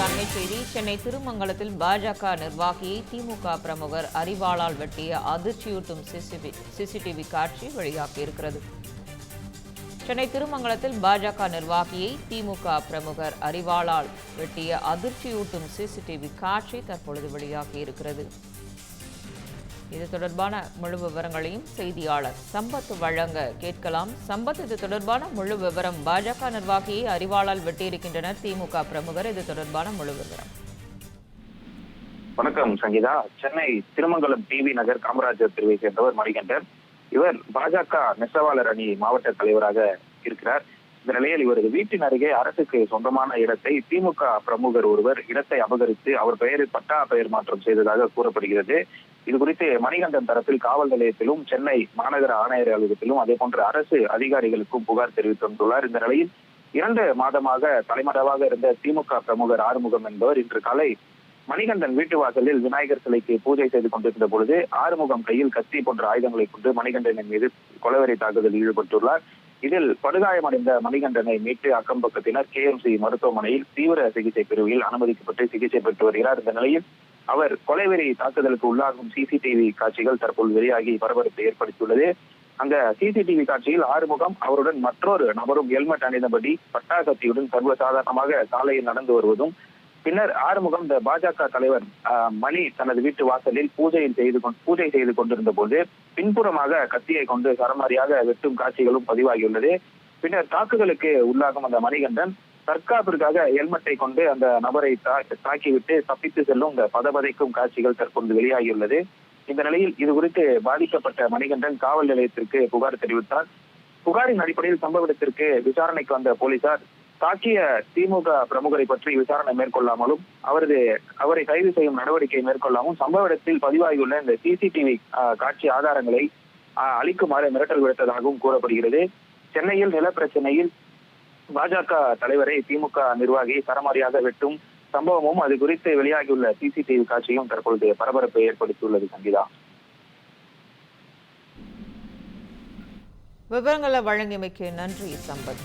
தற்போதைய அண்மை செய்தி சென்னை திருமங்கலத்தில் பாஜக நிர்வாகியை திமுக பிரமுகர் அறிவாளால் வெட்டிய அதிர்ச்சியூட்டும் சிசிடிவி காட்சி வெளியாகியிருக்கிறது. சென்னை திருமங்கலத்தில் பாஜக நிர்வாகியை திமுக பிரமுகர் அறிவாளால் வெட்டிய அதிர்ச்சியூட்டும் சிசிடிவி காட்சி தற்பொழுது வெளியாகியிருக்கிறது. இது தொடர்பான முழு விவரங்களையும் செய்தியாளர் சம்பத் வழங்க கேட்கலாம். சம்பத் இது தொடர்பான முழு விவரம். பாஜக நிர்வாகியை அறிவாளால் வெட்டியிருக்கின்றனர் திமுக பிரமுகர். இது தொடர்பான முழு விவரம். வணக்கம் சங்கீதா. சென்னை திருமங்கலம் டிவி நகர் காமராஜர் தெருவை சேர்ந்தவர் மணிகண்டர் இவர் பாஜக நெசவாளர் அணி மாவட்ட தலைவராக இருக்கிறார். இந்த நிலையில் இவரது வீட்டின் அருகே அரசுக்கு சொந்தமான இடத்தை திமுக பிரமுகர் ஒருவர் இடத்தை அபகரித்து அவர் பெயரில் பட்டா பெயர் மாற்றம் செய்ததாக கூறப்படுகிறது. இது குறித்து மணிகண்டன் தரப்பில் காவல் நிலையத்திலும் சென்னை மாநகர ஆணையர் அலுவலகத்திலும் அதே போன்ற அரசு அதிகாரிகளுக்கும் புகார் தெரிவித்துள்ளார். இந்த நிலையில் இரண்டு மாதமாக தலைமறைவாக இருந்த திமுக பிரமுகர் ஆறுமுகம் என்பவர் இன்று காலை மணிகண்டன் வீட்டு வாசலில் விநாயகர் சிலைக்கு பூஜை செய்து கொண்டிருந்த பொழுது ஆறுமுகம் கையில் கத்தி போன்ற ஆயுதங்களை கொண்டு மணிகண்டனின் மீது கொலைவரை தாக்குதலில் ஈடுபட்டுள்ளார். இதில் படுகாயமடைந்த மணிகண்டனை மீட்டு அக்கம் பக்கத்தினர் கே எம் சி மருத்துவமனையில் தீவிர சிகிச்சை பிரிவில் அனுமதிக்கப்பட்டு சிகிச்சை பெற்று வருகிறார். இந்த நிலையில் அவர் கொலைவெறி தாக்குதலுக்கு உள்ளாகும் சிசிடிவி காட்சிகள் தற்போது வெளியாகி பரபரப்பை ஏற்படுத்தியுள்ளது. அந்த சிசிடிவி காட்சியில் ஆறுமுகம் அவருடன் மற்றொரு நபரும் ஹெல்மெட் அணிந்தபடி பட்டாக்கத்தியுடன் சர்வசாதாரணமாக சாலையில் நடந்து வருவதும் பின்னர் ஆறுமுகம் இந்த பாஜக தலைவர் ஆஹ், மணி தனது வீட்டு வாசலில் பூஜையில் செய்து பூஜை செய்து கொண்டிருந்த போது பின்புறமாக கத்தியை கொண்டு சரமாரியாக வெட்டும் காட்சிகளும் பதிவாகியுள்ளது. பின்னர் தாக்குதலுக்கு உள்ளாகும் அந்த மணிகண்டன் தற்காப்பிற்காக ஹெல்மெட்டை கொண்டு அந்த நபரை தா- தாக்கிவிட்டு தப்பித்து செல்லும் இந்த பதபதைக்கும் காட்சிகள் தற்போது வெளியாகியுள்ளது. இந்த நிலையில் இது குறித்து பாதிக்கப்பட்ட மணிகண்டன் காவல் நிலையத்திற்கு புகார் தெரிவித்தார். புகாரின் அடிப்படையில் சம்பவ இடத்திற்கு விசாரணைக்கு வந்த போலீசார் தாக்கிய திமுக பிரமுகரை பற்றி விசாரணை மேற்கொள்ளாமலும் அவரது அவரை கைது செய்யும் நடவடிக்கை மேற்கொள்ளாமல் சம்பவ இடத்தில் பதிவாகியுள்ள இந்த சிசிடிவி காட்சி ஆதாரங்களை அளிக்குமாறு மிரட்டல் விடுத்ததாகவும் கூறப்படுகிறது. சென்னையில் நில பிரச்சனையில் பாஜக தலைவரை திமுக நிர்வாகி சரமாரியாக வெட்டும் சம்பவமும் அது குறித்து வெளியாகியுள்ள சிசிடிவி காட்சியும் தற்பொழுது பரபரப்பை ஏற்படுத்தியுள்ளது சங்கீதா. விவரங்களை வழங்கியமைக்கு நன்றி சம்பத்.